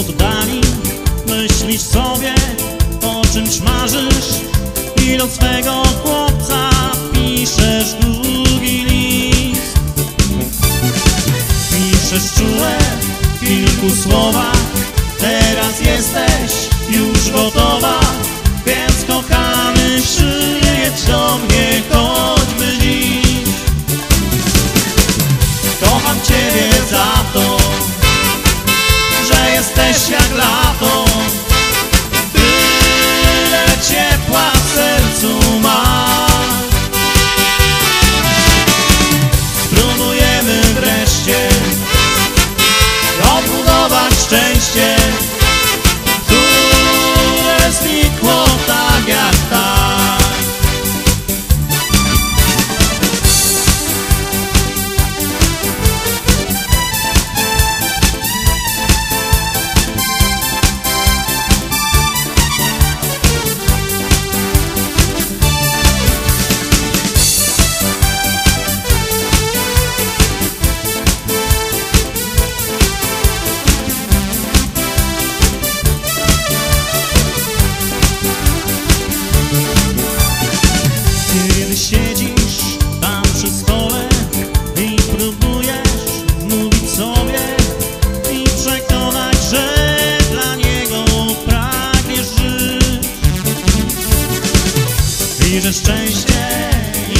oddali Myślisz sobie, o czymś marzysz? I do swego chłopca piszesz długi list? Piszesz czułe w kilku słowach. Teraz jesteś już gotowa Więc kochany przyjedź do mnie. jesteś jak lato.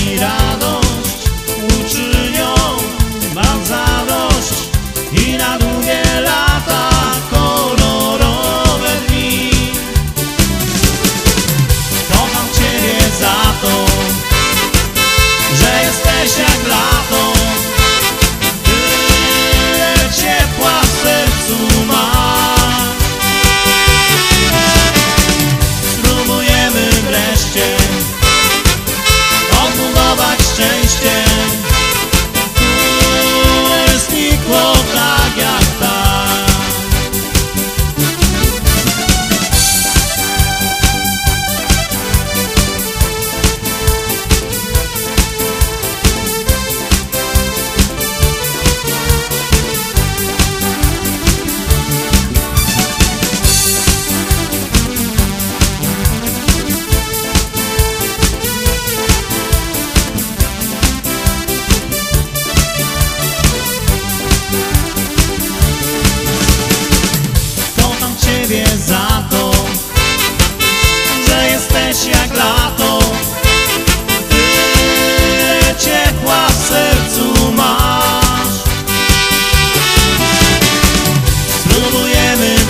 irado.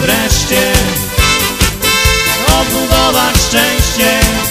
wreszcie. Odbudować szczęście.